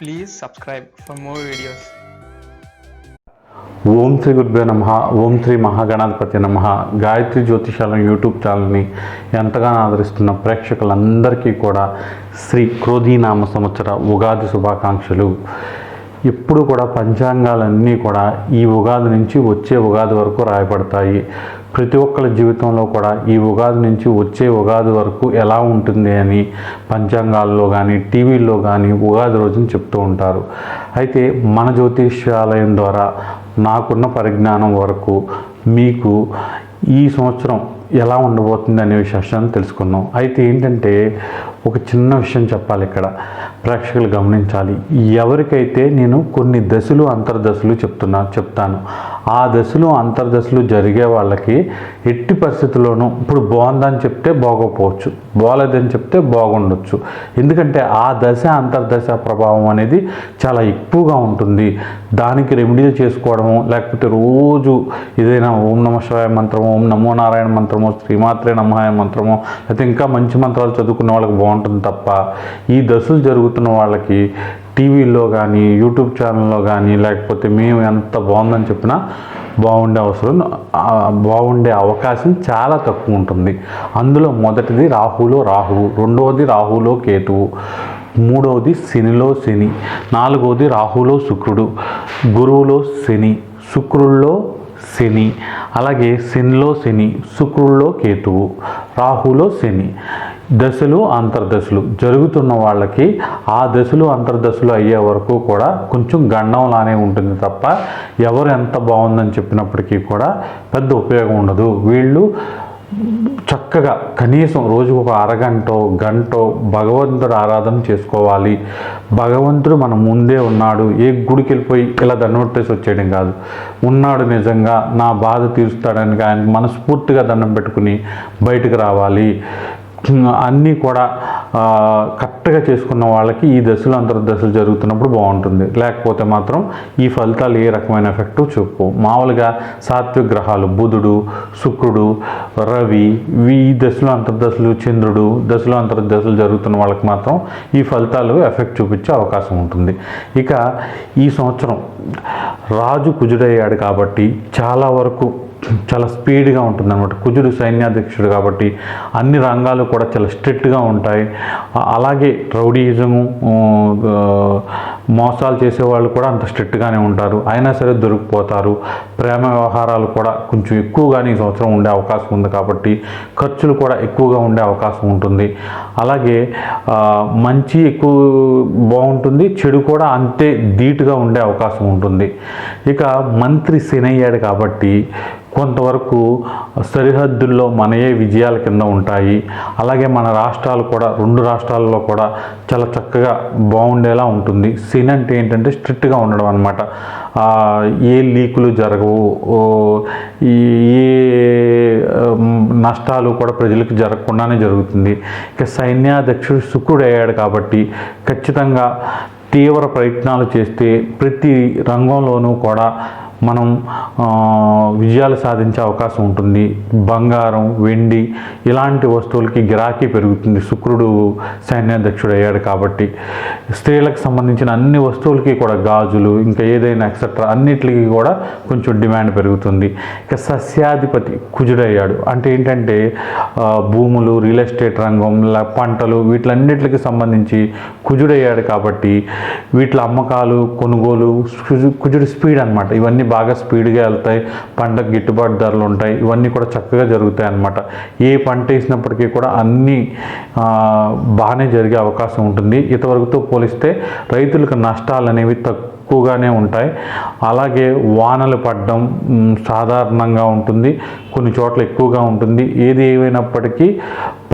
Please subscribe for more videos ఓం శ్రీ గురుభ్యో నమ. ఓం శ్రీ మహాగణాధిపతి నమ. గాయత్రి జ్యోతిషాలం యూట్యూబ్ ఛానల్ని ఎంతగానో ఆదరిస్తున్న ప్రేక్షకులందరికీ కూడా శ్రీ క్రోధీనామ సంవత్సర ఉగాది శుభాకాంక్షలు. ఎప్పుడు కూడా పంచాంగాలన్నీ కూడా ఈ ఉగాది నుంచి వచ్చే ఉగాది వరకు రాయబడతాయి. ప్రతి ఒక్కరి జీవితంలో కూడా ఈ ఉగాది నుంచి వచ్చే ఉగాది వరకు ఎలా ఉంటుంది అని పంచాంగాల్లో కానీ టీవీల్లో కానీ ఉగాది రోజున చెప్తూ ఉంటారు. అయితే మన జ్యోతిష్యాలయం ద్వారా నాకున్న పరిజ్ఞానం వరకు మీకు ఈ సంవత్సరం ఎలా ఉండబోతుంది అనే విషయాన్ని తెలుసుకుందాం. అయితే ఏంటంటే ఒక చిన్న విషయం చెప్పాలి ఇక్కడ. ప్రేక్షకులు గమనించాలి. ఎవరికైతే నేను కొన్ని దశలు అంతర్దశలు చెప్తున్నా చెప్తాను. ఆ దశలు అంతర్దశలు జరిగే వాళ్ళకి ఎట్టి పరిస్థితుల్లోనూ ఇప్పుడు బాగుందని చెప్తే బాగోపోవచ్చు. బాగలేదని చెప్తే బాగుండొచ్చు. ఎందుకంటే ఆ దశ అంతర్దశ ప్రభావం అనేది చాలా ఎక్కువగా ఉంటుంది. దానికి రెమెడీలు చేసుకోవడము లేకపోతే రోజు ఏదైనా ఓం నమ శివాయ మంత్రమో ఓం నమో నారాయణ మంత్రమో శ్రీమాత్రే నమహాయ మంత్రమో లేకపోతే ఇంకా మంచి మంత్రాలు చదువుకున్న వాళ్ళకి బాగుంటుంది తప్ప ఈ దశలు జరుగుతున్న వాళ్ళకి టీవీలో కానీ యూట్యూబ్ ఛానల్లో కానీ లేకపోతే మేము ఎంత బాగుందని చెప్పినా బాగుండే అవసరం బాగుండే అవకాశం చాలా తక్కువ ఉంటుంది. అందులో మొదటిది రాహులో రాహువు రెండవది రాహులో కేతువు మూడవది శనిలో శని నాలుగవది రాహులో శుక్రుడు గురువులో శని శుక్రుల్లో శని అలాగే శనిలో శని శుక్రుల్లో కేతువు రాహులో శని. దశలు అంతర్దశలు. జరుగుతున్న వాళ్ళకి ఆ దశలు అంతర్దశలు అయ్యే వరకు కూడా కొంచెం గండంలానే ఉంటుంది తప్ప ఎవరు ఎంత బాగుందని చెప్పినప్పటికీ కూడా పెద్ద ఉపయోగం ఉండదు. వీళ్ళు చక్కగా కనీసం రోజుకు ఒక అరగంట గంట భగవంతుడు ఆరాధన చేసుకోవాలి. భగవంతుడు మన ముందే ఉన్నాడు. ఏ గుడికి వెళ్ళిపోయి ఇలా దండం పెట్టేసి వచ్చేయడం కాదు. ఉన్నాడు నిజంగా నా బాధ తీరుస్తాడని ఆయన మనస్ఫూర్తిగా దండం పెట్టుకుని బయటకు రావాలి. అన్నీ కూడా కరెక్ట్గా చేసుకున్న వాళ్ళకి ఈ దశలు అంతర్దశలు జరుగుతున్నప్పుడు బాగుంటుంది. లేకపోతే మాత్రం ఈ ఫలితాలు ఏ రకమైన ఎఫెక్టు చూపు మామూలుగా సాత్విక గ్రహాలు బుధుడు శుక్రుడు రవి ఈ దశలు అంతర్దశలు చంద్రుడు దశలు అంతర్దశలు జరుగుతున్న వాళ్ళకి మాత్రం ఈ ఫలితాలు ఎఫెక్ట్ చూపించే అవకాశం ఉంటుంది. ఇక ఈ సంవత్సరం రాజు కుజుడయ్యాడు కాబట్టి చాలా వరకు చాలా స్పీడ్గా ఉంటుంది అనమాట కుజుడు సైన్యాధ్యక్షుడు కాబట్టి అన్ని రంగాలు కూడా చాలా స్ట్రిక్ట్గా ఉంటాయి. అలాగే రౌడీయిజము మోసాలు చేసేవాళ్ళు కూడా అంత స్ట్రిక్ట్గానే ఉంటారు. అయినా సరే దొరికిపోతారు. ప్రేమ వ్యవహారాలు కూడా కొంచెం ఎక్కువగానే ఈ సంవత్సరం ఉండే అవకాశం ఉంది కాబట్టి ఖర్చులు కూడా ఎక్కువగా ఉండే అవకాశం ఉంటుంది. అలాగే మంచి ఎక్కువ బాగుంటుంది చెడు కూడా అంతే ధీటుగా ఉండే అవకాశం ఉంటుంది. ఇక మంత్రి శనయ్యాడు కాబట్టి కొంతవరకు సరిహద్దుల్లో మనయే విజయాల కింద ఉంటాయి. అలాగే మన రాష్ట్రాలు కూడా రెండు రాష్ట్రాల్లో కూడా చాలా చక్కగా బాగుండేలా ఉంటుంది. సీన్ అంటే ఏంటంటే స్ట్రిక్ట్గా ఉండడం అనమాట ఏ లీకులు జరగవు. ఈ ఏ నష్టాలు కూడా ప్రజలకు జరగకుండానే జరుగుతుంది. ఇక సైన్యాధ్యక్షుడు శుక్రుడు అయ్యాడు కాబట్టి ఖచ్చితంగా తీవ్ర ప్రయత్నాలు చేస్తే ప్రతి రంగంలోనూ కూడా మనం విజయాలు సాధించే అవకాశం ఉంటుంది. బంగారం వెండి ఇలాంటి వస్తువులకి గిరాకీ పెరుగుతుంది. శుక్రుడు సైన్యాధ్యక్షుడు అయ్యాడు కాబట్టి. స్త్రీలకు సంబంధించిన అన్ని వస్తువులకి కూడా గాజులు ఇంకా ఏదైనా ఎక్సెట్రా అన్నిటికీ కూడా కొంచెం డిమాండ్ పెరుగుతుంది. ఇక సస్యాధిపతి కుజుడయ్యాడు. అంటే ఏంటంటే భూములు రియల్ ఎస్టేట్ రంగం పంటలు వీటిలన్నిటికి సంబంధించి కుజుడయ్యాడు కాబట్టి వీటి అమ్మకాలు కొనుగోలు కుజు- కుజుడు స్పీడ్ అనమాట ఇవన్నీ బాగా స్పీడ్గా వెళ్తాయి. పంటకు గిట్టుబాటు ధరలు ఉంటాయి. ఇవన్నీ కూడా చక్కగా జరుగుతాయి అన్నమాట. ఏ పంట వేసినప్పటికీ కూడా అన్నీ బాగానే జరిగే అవకాశం ఉంటుంది. ఇంతవరకుతో పోలిస్తే రైతులకు నష్టాలు అనేవి తక్కువగానే ఉంటాయి. అలాగే వానలు పడడం సాధారణంగా ఉంటుంది. కొన్ని చోట్ల ఎక్కువగా ఉంటుంది. ఏది ఏమైనప్పటికీ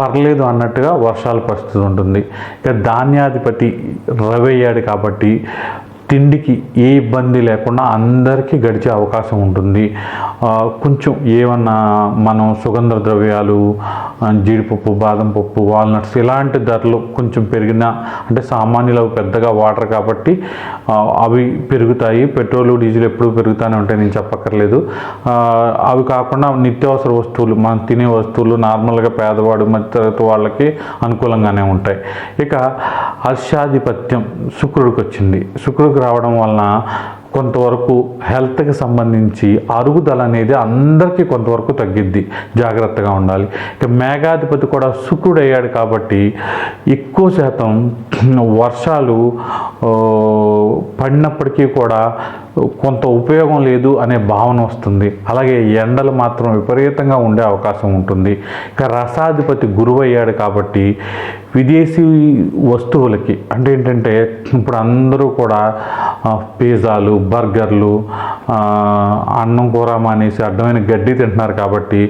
పర్లేదు అన్నట్టుగా వర్షాల పరిస్థితి ఉంటుంది. ఇక ధాన్యాధిపతి రవి అయ్యాడు కాబట్టి తిండికి ఏ ఇబ్బంది లేకుండా అందరికీ గడిచే అవకాశం ఉంటుంది. కొంచెం ఏమన్నా మనం సుగంధ ద్రవ్యాలు జీడిపప్పు బాదం పప్పు వాల్నట్స్ ఇలాంటి ధరలు కొంచెం పెరిగినా అంటే సామాన్యులు అవి పెద్దగా వాటర్ కాబట్టి అవి పెరుగుతాయి. పెట్రోల్ డీజిల్ ఎప్పుడు పెరుగుతూనే ఉంటాయి నేను చెప్పక్కర్లేదు. అవి కాకుండా నిత్యావసర వస్తువులు మనం తినే వస్తువులు నార్మల్గా పేదవాడు మధ్యతరగతి వాళ్ళకి అనుకూలంగానే ఉంటాయి. ఇక హర్షాధిపత్యం శుక్రుడికి వచ్చింది. శుక్రుడు శుక్రుడికి రావడం వలన కొంతవరకు హెల్త్కి సంబంధించి అరుగుదల అనేది అందరికీ కొంతవరకు తగ్గిద్ది. జాగ్రత్తగా ఉండాలి. ఇక మేఘాధిపతి కూడా శుక్రుడు అయ్యాడు కాబట్టి ఎక్కువ శాతం వర్షాలు పడినప్పటికీ కూడా కొంత ఉపయోగం లేదు అనే భావన వస్తుంది. అలాగే ఎండలు మాత్రం విపరీతంగా ఉండే అవకాశం ఉంటుంది. ఇక రసాధిపతి గురువు అయ్యాడు కాబట్టి విదేశీ వస్తువులకి అంటే ఏంటంటే ఇప్పుడు అందరూ కూడా పిజ్జాలు బర్గర్లు అన్నం కూర మానేసి అడ్డమైన గడ్డి తింటున్నారు కాబట్టి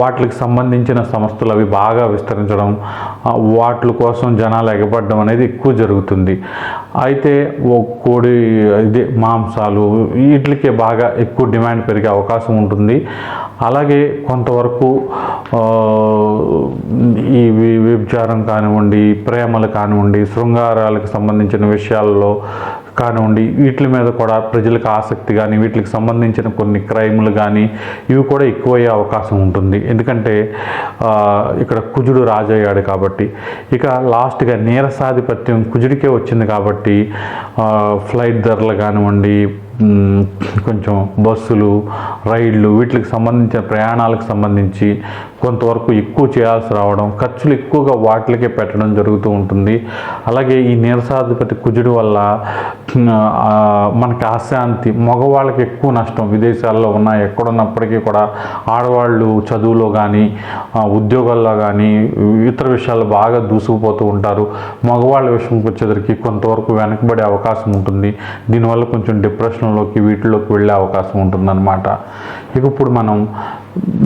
వాటికి సంబంధించిన సంస్థలు అవి బాగా విస్తరించడం వాటి కోసం జనాలు ఎగబడడం అనేది ఎక్కువ జరుగుతుంది. అయితే ఓ కోడి ఇది మాంసాలు వీటికే బాగా ఎక్కువ డిమాండ్ పెరిగే అవకాశం ఉంటుంది. అలాగే కొంతవరకు ఈ వ్యభిచారం కానీ కానివ్వండి ప్రేమలు కానివ్వండి శృంగారాలకు సంబంధించిన విషయాల్లో కానివ్వండి వీటి మీద కూడా ప్రజలకు ఆసక్తి కానీ వీటికి సంబంధించిన కొన్ని క్రైములు కానీ ఇవి కూడా ఎక్కువయ్యే అవకాశం ఉంటుంది. ఎందుకంటే ఇక్కడ కుజుడు రాజయ్యాడు కాబట్టి. ఇక లాస్ట్గా నీరసాధిపత్యం కుజుడికే వచ్చింది కాబట్టి ఫ్లైట్ ధరలు కానివ్వండి కొంచెం బస్సులు రైళ్ళు వీటికి సంబంధించిన ప్రయాణాలకు సంబంధించి కొంతవరకు ఎక్కువ చేయాల్సి రావడం ఖర్చులు ఎక్కువగా వాటికే పెట్టడం జరుగుతూ ఉంటుంది. అలాగే ఈ నీరసాధిపతి కుజుడు వల్ల మనకి అశాంతి మగవాళ్ళకి ఎక్కువ నష్టం విదేశాల్లో ఉన్న ఎక్కడున్నప్పటికీ కూడా ఆడవాళ్ళు చదువులో కానీ ఉద్యోగాల్లో కానీ ఇతర విషయాలు బాగా దూసుకుపోతూ ఉంటారు. మగవాళ్ళ విషయంకి వచ్చేసరికి కొంతవరకు వెనకబడే అవకాశం ఉంటుంది. దీనివల్ల కొంచెం డిప్రెషన్లోకి వీటిలోకి వెళ్ళే అవకాశం ఉంటుందన్నమాట. ఇక ఇప్పుడు మనం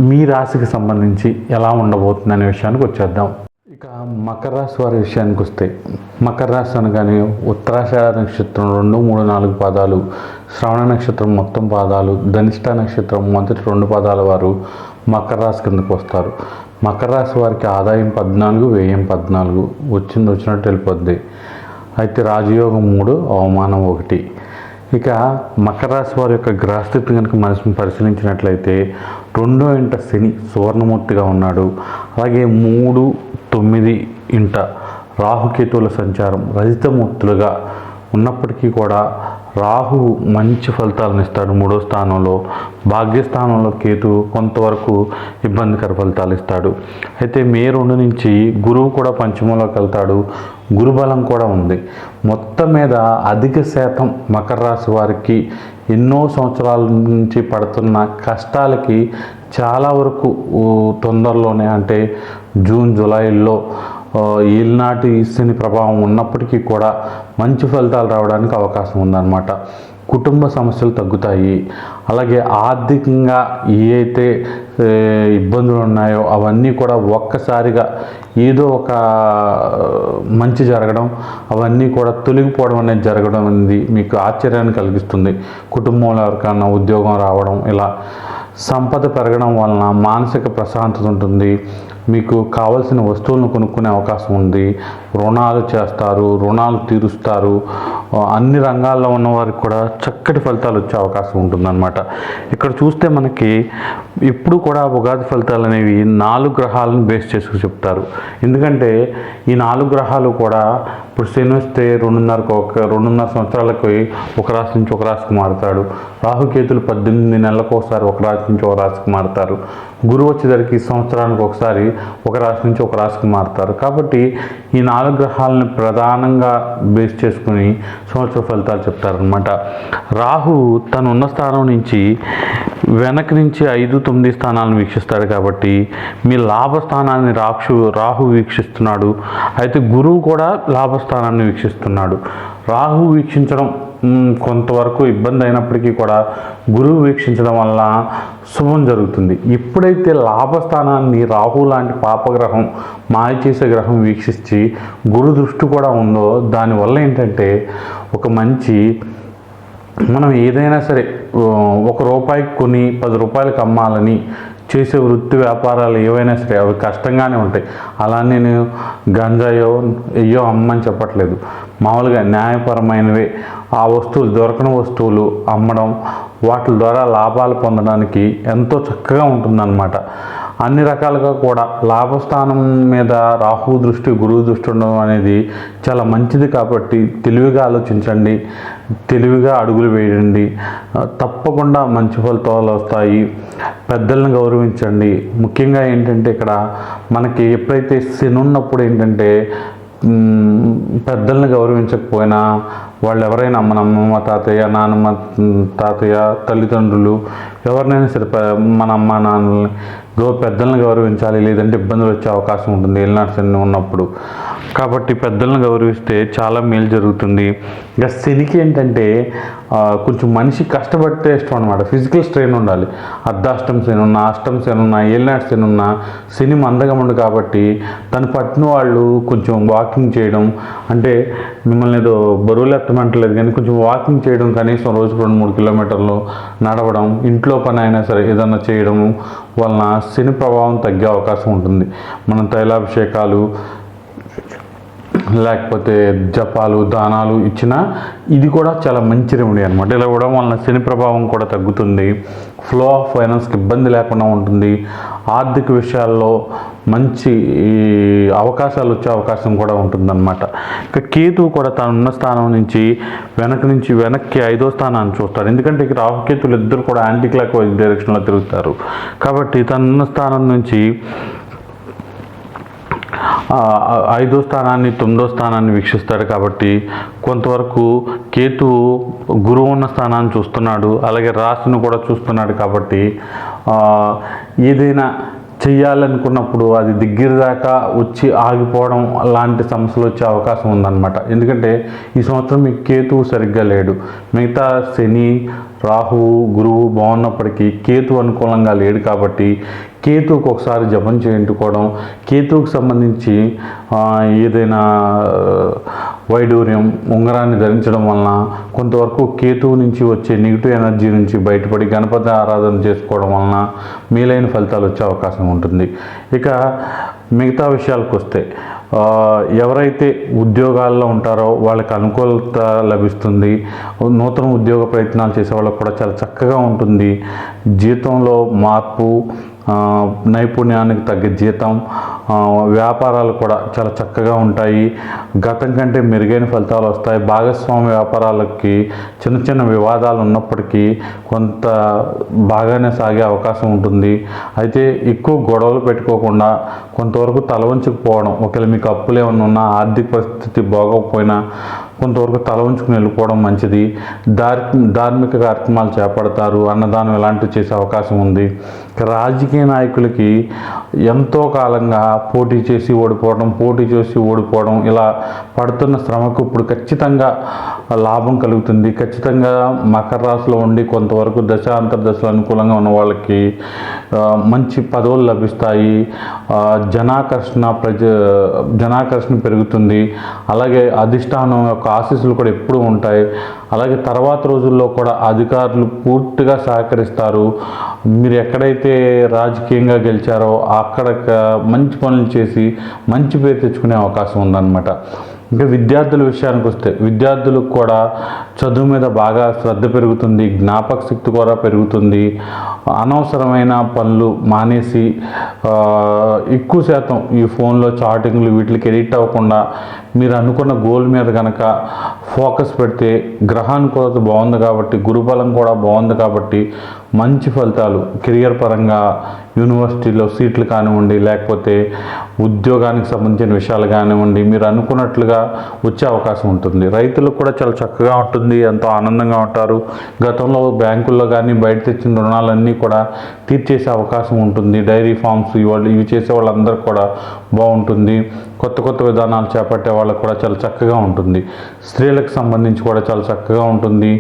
మీ రాశికి సంబంధించి ఎలా ఉండబోతుంది అనే విషయానికి వచ్చేద్దాం. ఇక మకర రాశి వారి విషయానికి వస్తే మకర రాశి అనగానే ఉత్తరాషాఢ నక్షత్రం రెండు మూడు నాలుగు పాదాలు శ్రవణ నక్షత్రం మొత్తం పాదాలు ధనిష్ట నక్షత్రం మొదటి రెండు పాదాల వారు మకర రాశి కిందకు వస్తారు. మకర రాశి వారికి ఆదాయం పద్నాలుగు వ్యయం పద్నాలుగు వచ్చింది వచ్చినట్టు వెళ్ళిపోద్ది అయితే రాజయోగం మూడు అవమానం ఒకటి. ఇక మకర రాశి వారి యొక్క గ్రహస్థితి కనుక మనసుని పరిశీలించినట్లయితే రెండో ఇంట శని సువర్ణమూర్తిగా ఉన్నాడు. అలాగే మూడు తొమ్మిది ఇంట రాహుకేతువుల సంచారం రజితమూర్తులుగా ఉన్నప్పటికీ కూడా రాహు మంచి ఫలితాలను ఇస్తాడు మూడో స్థానంలో. భాగ్యస్థానంలో కేతు కొంతవరకు ఇబ్బందికర ఫలితాలు ఇస్తాడు. అయితే మే రెండు నుంచి గురువు కూడా పంచమంలోకి వెళ్తాడు. గురుబలం కూడా ఉంది. మొత్తం మీద అధిక శాతం మకర రాశి వారికి ఎన్నో సంవత్సరాల నుంచి పడుతున్న కష్టాలకి చాలా వరకు తొందరలోనే అంటే జూన్ జూలైలో ఈనాటి శని ప్రభావం ఉన్నప్పటికీ కూడా మంచి ఫలితాలు రావడానికి అవకాశం ఉందన్నమాట. కుటుంబ సమస్యలు తగ్గుతాయి. అలాగే ఆర్థికంగా ఏ అయితే ఇబ్బందులు ఉన్నాయో అవన్నీ కూడా ఒక్కసారిగా ఏదో ఒక మంచి జరగడం అవన్నీ కూడా తొలగిపోవడం అనేది జరగడం అనేది మీకు ఆశ్చర్యాన్ని కలిగిస్తుంది. కుటుంబంలో ఎవరికైనా ఉద్యోగం రావడం ఇలా సంపద పెరగడం వలన మానసిక ప్రశాంతత ఉంటుంది. మీకు కావలసిన వస్తువులను కొనుక్కునే అవకాశం ఉంది. రుణాలు చేస్తారు రుణాలు తీరుస్తారు. అన్ని రంగాల్లో ఉన్న వారికి కూడా చక్కటి ఫలితాలు వచ్చే అవకాశం ఉంటుందన్నమాట. ఇక్కడ చూస్తే మనకి ఎప్పుడు కూడా ఉగాది ఫలితాలు అనేవి నాలుగు గ్రహాలను బేస్ చేసుకు చెప్తారు. ఎందుకంటే ఈ నాలుగు గ్రహాలు కూడా ఇప్పుడు శని వస్తే రెండున్నరకు ఒక రెండున్నర సంవత్సరాలకు ఒక రాశి నుంచి ఒక రాశికి మారుతాడు. రాహుకేతులు పద్దెనిమిది నెలలకు ఒకసారి ఒక రాశి నుంచి ఒక రాశికి మారుతారు. గురువు వచ్చేసరికి సంవత్సరానికి ఒకసారి ఒక రాశి నుంచి ఒక రాశికి మారుతారు. కాబట్టి ఈ నాలుగు గ్రహాలను ప్రధానంగా బేస్ చేసుకుని సంవత్సర ఫలితాలు చెప్తారనమాట రాహు తను ఉన్న స్థానం నుంచి వెనక్కి నుంచి ఐదు తొమ్మిది స్థానాలను వీక్షిస్తాడు కాబట్టి మీ లాభస్థానాన్ని రాక్షు రాహు వీక్షిస్తున్నాడు. అయితే గురువు కూడా లాభస్థానాన్ని వీక్షిస్తున్నాడు. రాహు వీక్షించడం కొంతవరకు ఇబ్బంది అయినప్పటికీ కూడా గురువు వీక్షించడం వల్ల శుభం జరుగుతుంది. ఎప్పుడైతే లాభస్థానాన్ని రాహు లాంటి పాపగ్రహం మాయ చేసే గ్రహం వీక్షించి గురు దృష్టి కూడా ఉందో దానివల్ల ఏంటంటే ఒక మంచి మనం ఏదైనా సరే ఒక రూపాయికి కొని పది రూపాయలకి అమ్మాలని చేసే వృత్తి వ్యాపారాలు ఏవైనా సరే అవి కష్టంగానే ఉంటాయి. అలా నేను గంజాయో అయ్యో అమ్మని చెప్పట్లేదు. మామూలుగా న్యాయపరమైనవే ఆ వస్తువులు దొరకని వస్తువులు అమ్మడం వాటి ద్వారా లాభాలు పొందడానికి ఎంతో చక్కగా ఉంటుందన్నమాట. అన్ని రకాలుగా కూడా లాభస్థానం మీద రాహు దృష్టి గురువు దృష్టి ఉండడం అనేది చాలా మంచిది కాబట్టి తెలివిగా ఆలోచించండి తెలివిగా అడుగులు వేయండి తప్పకుండా మంచి ఫలితాలు వస్తాయి. పెద్దలను గౌరవించండి. ముఖ్యంగా ఏంటంటే ఇక్కడ మనకి ఎప్పుడైతే శని ఉన్నప్పుడు ఏంటంటే పెద్దలను పెద్దల్ని గౌరవించకపోయినా వాళ్ళు ఎవరైనా మన అమ్మమ్మ తాతయ్య నాన్నమ్మ తాతయ్య తల్లిదండ్రులు ఎవరినైనా సరే మన అమ్మ నాన్నల్ని గౌ పెద్దల్ని గౌరవించాలి లేదంటే ఇబ్బందులు వచ్చే అవకాశం ఉంటుంది ఏలినాటి శని ఉన్నప్పుడు. కాబట్టి పెద్దలను గౌరవిస్తే చాలా మేలు జరుగుతుంది. ఇంకా శనికి ఏంటంటే కొంచెం మనిషి కష్టపడితే ఇష్టం అనమాట ఫిజికల్ స్ట్రెయిన్ ఉండాలి. అర్ధాష్టం శని ఉన్నా అష్టం శని ఉన్న ఏలినాటి శని ఉన్నా శని మందగముండు కాబట్టి తను పట్టిన వాళ్ళు కొంచెం వాకింగ్ చేయడం అంటే మిమ్మల్ని ఏదో బరువులు ఎత్తమంటలేదు కానీ కొంచెం వాకింగ్ చేయడం కనీసం రోజుకు రెండు మూడు కిలోమీటర్లు నడవడం ఇంట్లో పని అయినా సరే ఏదన్నా చేయడం వలన శని ప్రభావం తగ్గే అవకాశం ఉంటుంది. మనం తైలాభిషేకాలు లేకపోతే జపాలు దానాలు ఇచ్చిన ఇది కూడా చాలా మంచి రెమెడీ అనమాట ఇలా ఇవ్వడం వలన శని ప్రభావం కూడా తగ్గుతుంది. ఫ్లో ఆఫ్ ఫైనాన్స్కి ఇబ్బంది లేకుండా ఉంటుంది. ఆర్థిక విషయాల్లో మంచి ఈ అవకాశాలు వచ్చే అవకాశం కూడా ఉంటుందన్నమాట. ఇక కేతువు కూడా తను ఉన్న స్థానం నుంచి వెనక నుంచి వెనక్కి ఐదో స్థానాన్ని చూస్తాడు. ఎందుకంటే ఇక్కడ రాహుకేతులు ఇద్దరు కూడా యాంటీ క్లాక్ వైజ్ డైరెక్షన్లో తిరుగుతారు. కాబట్టి తనున్న స్థానం నుంచి ఐదో స్థానాన్ని తొమ్మిదో స్థానాన్ని వీక్షిస్తాడు కాబట్టి కొంతవరకు కేతు గురువు ఉన్న స్థానాన్ని చూస్తున్నాడు అలాగే రాశిని కూడా చూస్తున్నాడు కాబట్టి ఏదైనా చెయ్యాలనుకున్నప్పుడు అది దగ్గర దాకా వచ్చి ఆగిపోవడం లాంటి సమస్యలు వచ్చే అవకాశం ఉందన్నమాట. ఎందుకంటే ఈ సంవత్సరం మీకు కేతువు సరిగ్గా లేడు. మిగతా శని రాహువు గురువు బాగున్నప్పటికీ కేతు అనుకూలంగా లేడు కాబట్టి కేతువుకు ఒకసారి జపం చేయించుకోవడం కేతువుకు సంబంధించి ఏదైనా వైడూర్యం ఉంగరాన్ని ధరించడం వలన కొంతవరకు కేతువు నుంచి వచ్చే నెగిటివ్ ఎనర్జీ నుంచి బయటపడి గణపతి ఆరాధన చేసుకోవడం వలన మేలైన ఫలితాలు వచ్చే అవకాశం ఉంటుంది. ఇక మిగతా విషయాలకు వస్తే ఎవరైతే ఉద్యోగాల్లో ఉంటారో వాళ్ళకి అనుకూలత లభిస్తుంది నూతన ఉద్యోగ ప్రయత్నాలు చేసే వాళ్ళకి కూడా చాలా చక్కగా ఉంటుంది. జీతంలో మార్పు నైపుణ్యానికి తగ్గ జీతం వ్యాపారాలు కూడా చాలా చక్కగా ఉంటాయి. గతం కంటే మెరుగైన ఫలితాలు వస్తాయి. భాగస్వామి వ్యాపారాలకి చిన్న చిన్న వివాదాలు ఉన్నప్పటికీ కొంత బాగానే సాగే అవకాశం ఉంటుంది. అయితే ఎక్కువ గొడవలు పెట్టుకోకుండా కొంతవరకు తలవంచుకుపోవడం ఒకవేళ మీకు అప్పులు ఏమైనా ఉన్నా ఆర్థిక పరిస్థితి బాగోకపోయినా కొంతవరకు తల ఉంచుకుని వెళ్ళిపోవడం మంచిది. దార్ ధార్మిక కార్యక్రమాలు చేపడతారు. అన్నదానం ఇలాంటివి చేసే అవకాశం ఉంది. రాజకీయ నాయకులకి ఎంతో కాలంగా పోటీ చేసి ఓడిపోవడం పోటీ చేసి ఓడిపోవడం ఇలా పడుతున్న శ్రమకు ఇప్పుడు ఖచ్చితంగా లాభం కలుగుతుంది. ఖచ్చితంగా మకర రాశిలో ఉండి కొంతవరకు దశ అంతర్దశలు అనుకూలంగా ఉన్న వాళ్ళకి మంచి పదవులు లభిస్తాయి. జనాకర్షణ ప్రజ జనాకర్షణ పెరుగుతుంది. అలాగే అధిష్టానం యొక్క ఆశీస్సులు కూడా ఎప్పుడూ ఉంటాయి. అలాగే తర్వాత రోజుల్లో కూడా అధికారులు పూర్తిగా సహకరిస్తారు. మీరు ఎక్కడైతే రాజకీయంగా గెలిచారో అక్కడ మంచి పనులు చేసి మంచి పేరు తెచ్చుకునే అవకాశం ఉందన్నమాట. ఇంకా విద్యార్థుల విషయానికి వస్తే విద్యార్థులకు కూడా చదువు మీద బాగా శ్రద్ధ పెరుగుతుంది జ్ఞాపక శక్తి కూడా పెరుగుతుంది. అనవసరమైన పనులు మానేసి ఎక్కువ శాతం ఈ ఫోన్లో చాటింగ్లు వీటికి ఎడిక్ట్ అవ్వకుండా మీరు అనుకున్న గోల్ మీద కనుక ఫోకస్ పెడితే గ్రహానుకూలత బాగుంది కాబట్టి గురుబలం కూడా బాగుంది కాబట్టి మంచి ఫలితాలు కెరియర్ పరంగా యూనివర్సిటీలో సీట్లు కానివ్వండి లేకపోతే ఉద్యోగానికి సంబంధించిన విషయాలు కానివ్వండి మీరు అనుకున్నట్లుగా వచ్చే అవకాశం ఉంటుంది. రైతులకు కూడా చాలా చక్కగా ఉంటుంది ఎంతో ఆనందంగా ఉంటారు. గతంలో బ్యాంకుల్లో కానీ బయట తెచ్చిన రుణాలన్నీ కూడా తీర్చేసే అవకాశం ఉంటుంది. డైరీ ఫార్మ్స్ ఇవాళ ఇవి చేసే వాళ్ళందరూ కూడా బాగుంటుంది. కొత్త కొత్త విధానాలు చేపట్టే వాళ్ళకు కూడా చాలా చక్కగా ఉంటుంది. స్త్రీలకు సంబంధించి కూడా చాలా చక్కగా ఉంటుంది.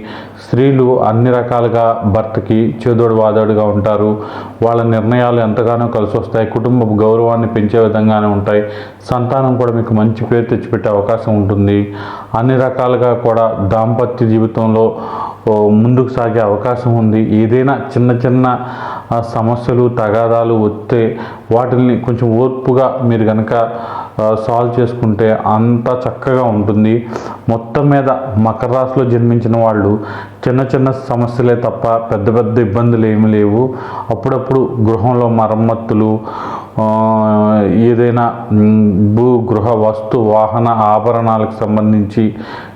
స్త్రీలు అన్ని రకాలుగా భర్తకి చేదోడు వాదోడుగా ఉంటారు. వాళ్ళ నిర్ణయాలు ఎంతగానో కలిసి వస్తాయి. కుటుంబ గౌరవాన్ని పెంచే విధంగానే ఉంటాయి. సంతానం కూడా మీకు మంచి పేరు తెచ్చిపెట్టే అవకాశం ఉంటుంది. అన్ని రకాలుగా కూడా దాంపత్య జీవితంలో ముందుకు సాగే అవకాశం ఉంది. ఏదైనా చిన్న చిన్న సమస్యలు తగాదాలు వస్తే వాటిని కొంచెం ఓర్పుగా మీరు కనుక సాల్వ్ చేసుకుంటే అంత చక్కగా ఉంటుంది. మొత్తం మీద మకర రాశిలో జన్మించిన వాళ్ళు చిన్న చిన్న సమస్యలే తప్ప పెద్ద పెద్ద ఇబ్బందులు ఏమీ లేవు. అప్పుడప్పుడు గృహంలో మరమ్మతులు ఏదైనా భూ గృహ వస్తు వాహన ఆభరణాలకు సంబంధించి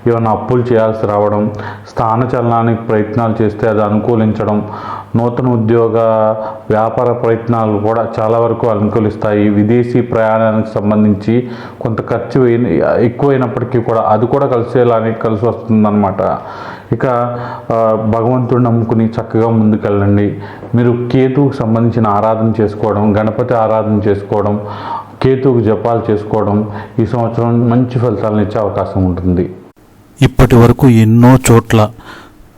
ఏమైనా అప్పులు చేయాల్సి రావడం స్థానచలనానికి ప్రయత్నాలు చేస్తే అది అనుకూలించడం నూతన ఉద్యోగ వ్యాపార ప్రయత్నాలు కూడా చాలా వరకు అనుకూలిస్తాయి. విదేశీ ప్రయాణానికి సంబంధించి కొంత ఖర్చు అయిన- ఎక్కువైనప్పటికీ కూడా అది కూడా కలిసేలానే కలిసి వస్తుందన్నమాట. ఇక భగవంతుడిని నమ్ముకుని చక్కగా ముందుకెళ్ళండి. మీరు కేతువుకు సంబంధించిన ఆరాధన చేసుకోవడం గణపతి ఆరాధన చేసుకోవడం కేతువుకు జపాలు చేసుకోవడం ఈ సంవత్సరం మంచి ఫలితాలను ఇచ్చే అవకాశం ఉంటుంది. ఇప్పటి వరకు ఎన్నో చోట్ల